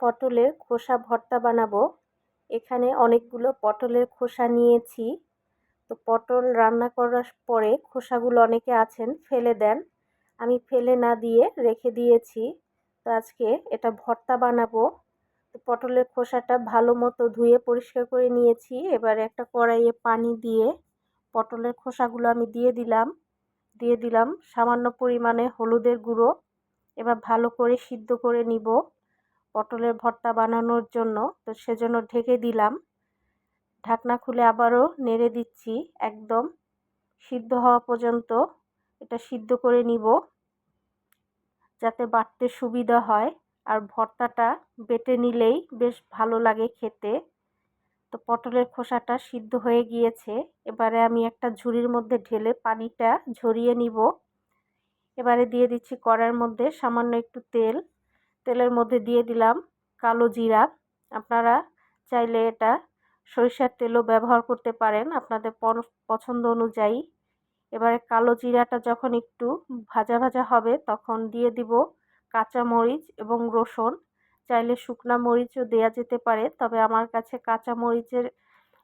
পটলের খোসা ভর্তা বানাবো। এখানে অনেকগুলো পটলের খোসা নিয়েছি। তো পটল রান্না করার পরে খোসাগুলো অনেকে আছেন, ফেলে দেন। আমি ফেলে না দিয়ে রেখে দিয়েছি। তো আজকে এটা ভর্তা বানাবো। তো পটলের খোসাটা ভালো মতো ধুয়ে পরিষ্কার করে নিয়েছি। এবার একটা কড়াইয়ে পানি দিয়ে পটলের খোসাগুলো আমি দিয়ে দিলাম। দিয়ে দিলাম সামান্য পরিমাণে হলুদের গুঁড়ো। এবার ভালো করে সিদ্ধ করে নিব। পটলের ভর্তা বানানোর জন্য। তো সেজন্য ঢেকে দিলাম। ঢাকনা খুলে আবারও নেড়ে দিচ্ছি একদম। সিদ্ধ হওয়া পর্যন্ত এটা সিদ্ধ করে নিব। যাতে বাটতে সুবিধা হয়। আর ভর্তাটা বেটে নিলেই বেশ ভালো লাগে খেতে। তো পটলের খোসাটা সিদ্ধ হয়ে গিয়েছে। এবারে আমি একটা ঝুড়ির মধ্যে ঢেলে পানিটা ঝরিয়ে নিব। এবারে দিয়ে দিচ্ছি কড়ার মধ্যে সামান্য একটু তেল। তেলের মধ্যে দিয়ে দিলাম কালো জিরা। আপনারা চাইলে এটা সরিষার তেলও ব্যবহার করতে পারেন আপনাদের পছন্দ অনুযায়ী। এবারে কালো জিরাটা যখন একটু ভাজা ভাজা হবে তখন দিয়ে দিব কাঁচা মরিচ এবং রসুন। চাইলে শুকনা মরিচও দেয়া যেতে পারে, তবে আমার কাছে কাঁচা মরিচের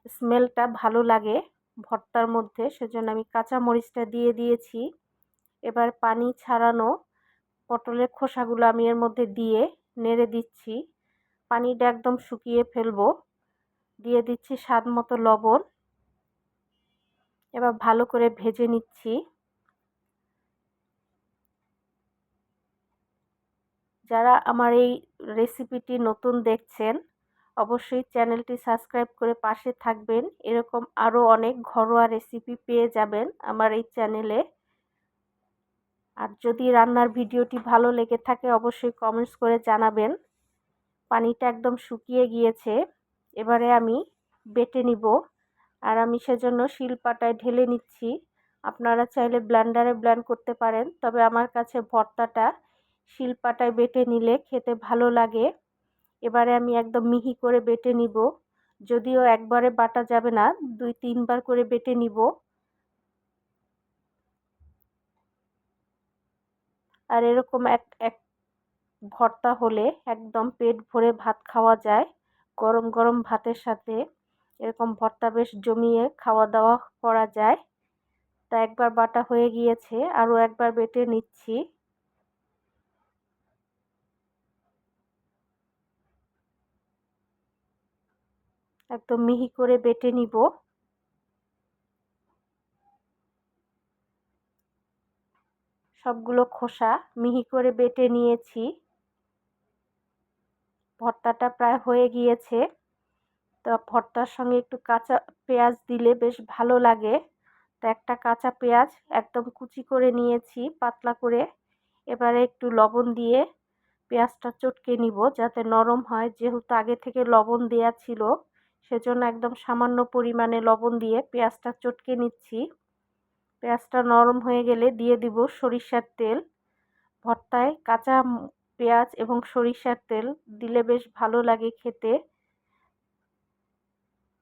স্মেলটা ভালো লাগে ভর্তার মধ্যে, সেজন্য আমি কাঁচা মরিচটা দিয়ে দিয়েছি। এবার পানি ছাড়ানো পটলের খোসাগুলো আমি এর মধ্যে দিয়ে নেড়ে দিচ্ছি। পানিটা একদম শুকিয়ে ফেলব। দিয়ে দিচ্ছি স্বাদ মতো লবণ। এবার ভালো করে ভেজে নিচ্ছি। যারা আমার এই রেসিপিটি নতুন দেখছেন, অবশ্যই চ্যানেলটি সাবস্ক্রাইব করে পাশে থাকবেন। এরকম আরও অনেক ঘরোয়া রেসিপি পেয়ে যাবেন আমার এই চ্যানেলে। আর যদি রান্নার ভিডিওটি ভালো লেগে থাকে, অবশ্যই কমেন্টস করে জানাবেন। পানিটা একদম শুকিয়ে গিয়েছে। এবারে আমি বেটে নিব। আর আমি সেজন্য শিলপাটায় ঢেলে নিচ্ছি। আপনারা চাইলে ব্ল্যান্ডারে ব্ল্যান্ড করতে পারেন, তবে আমার কাছে ভর্তাটা শিলপাটায় বেটে নিলে খেতে ভালো লাগে। এবারে আমি একদম মিহি করে বেটে নিব। যদিও একবারে বাটা যাবে না, দুই তিনবার করে বেটে নিব। আর এরকম এক এক ভর্তা হলে একদম পেট ভরে ভাত খাওয়া যায়। গরম গরম ভাতের সাথে এরকম ভর্তা বেশ জমিয়ে খাওয়া দাওয়া করা যায়। তা একবার বাটা হয়ে গিয়েছে, আরও একবার বেটে নিচ্ছি। একদম মিহি করে বেটে নিব। সবগুলো খোসা মিহি করে বেটে নিয়েছি। ভর্তাটা প্রায় হয়ে গিয়েছে। তো ভর্তার সঙ্গে একটু কাঁচা পেঁয়াজ দিলে বেশ ভালো লাগে। তো একটা কাঁচা পেঁয়াজ একদম কুচি করে নিয়েছি পাতলা করে। এবারে একটু লবণ দিয়ে পেঁয়াজটা চটকে নিব যাতে নরম হয়। যেহেতু আগে থেকে লবণ দেয়া ছিল, সেজন্য একদম সামান্য পরিমাণে লবণ দিয়ে পেঁয়াজটা চটকে নিচ্ছি। পেঁয়াজটা নরম হয়ে গেলে দিয়ে দিব সরিষার তেল। ভর্তায় কাঁচা পেঁয়াজ এবং সরিষার তেল দিলে বেশ ভালো লাগে খেতে।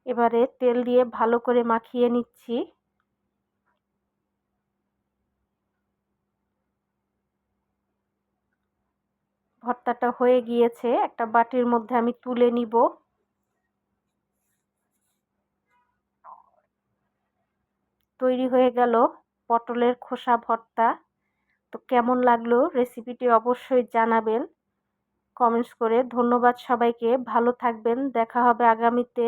এবারে তেল দিয়ে ভালো করে মাখিয়ে নিচ্ছি। ভর্তাটা হয়ে গিয়েছে, একটা বাটির মধ্যে আমি তুলে নিব। তৈরি হয়ে গেল পটলের খোসা ভর্তা। তো কেমন লাগল রেসিপিটি অবশ্যই জানাবেন। কমেন্টস করে ধন্যবাদ সবাইকে। ভালো থাকবেন। দেখা হবে আগামীতে।